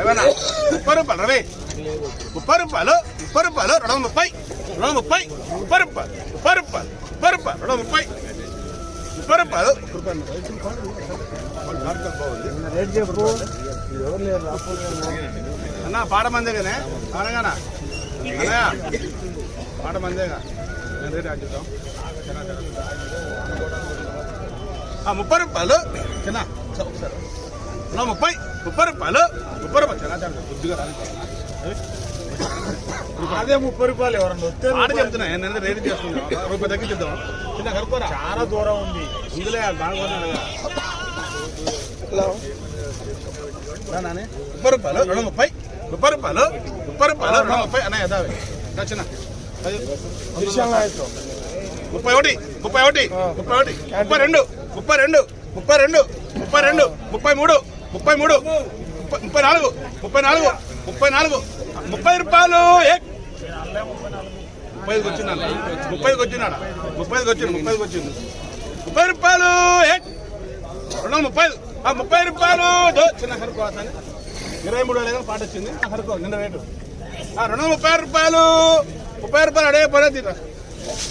రవేనా ముప్పై రూపాయలు రవి ముప్పై రూపాయలు ముప్పై రూపాయలు రెండు వందల ముప్పై రెండు వందల ముప్పై ముప్పై రూపాయలు ముప్పై రూపాయలు ముప్పై రూపాయలు రెండు వందల ముప్పై ముప్పై రూపాయలు రేట్ చెప్పు ఎవరు లేరు అన్న పాట మందేగానే పాడగానా అన్నయ్య పాట మందేగా నేను రేటు యాడ్ చేద్దాం ఆ, ముప్పై రూపాయలు చిన్న ఒకసారి నా ముప్పై ముప్పై రూపాయలు? ముప్పై రూపాయలు. చిన్న చిన్న కొద్దిగా రాదు. అదే ముప్పై రూపాయలు ఎవరన్నా వస్తే పాట రూపాయి. చెప్తున్నా నేను రేటు చేసుకుందాం రూపాయి తగ్గించిద్దాం చిన్న కనుక్కోరా. చాలా దూరం ఉంది. ఇందులో బాగా ముప్పై రూపాయలు రెండు ముప్పై. ముప్పై రూపాయలు ముప్పై రూపాయలు రెండు ముప్పై. అన్నయ్య దావే రా చిన్న. అది. ముప్పై ఒకటి ముప్పై ఒకటి ముప్పై ఒకటి ముప్పై రెండు ముప్పై రెండు ముప్పై రెండు ముప్పై రెండు ముప్పై మూడు. ముప్పై మూడు. ముప్పై- నాలుగు. ముప్పై నాలుగు. ముప్పై నాలుగు. ముప్పై రూపాయలు. ముప్పై ముప్పైకి వచ్చిందా ముప్పైకి వచ్చినాడా ముప్పైకి వచ్చింది. ముప్పైకి వచ్చింది. ముప్పై రూపాయలు. రెండు వందల ముప్పై ఆ ముప్పై రూపాయలు. చిన్న సరుకు అతని ఇరవై మూడు వేల పాట వచ్చింది. సరుకు నిన్న రేటు. ఆ రెండు వందల ముప్పై రూపాయలు. ముప్పై రూపాయలు అడే పడే తీరా.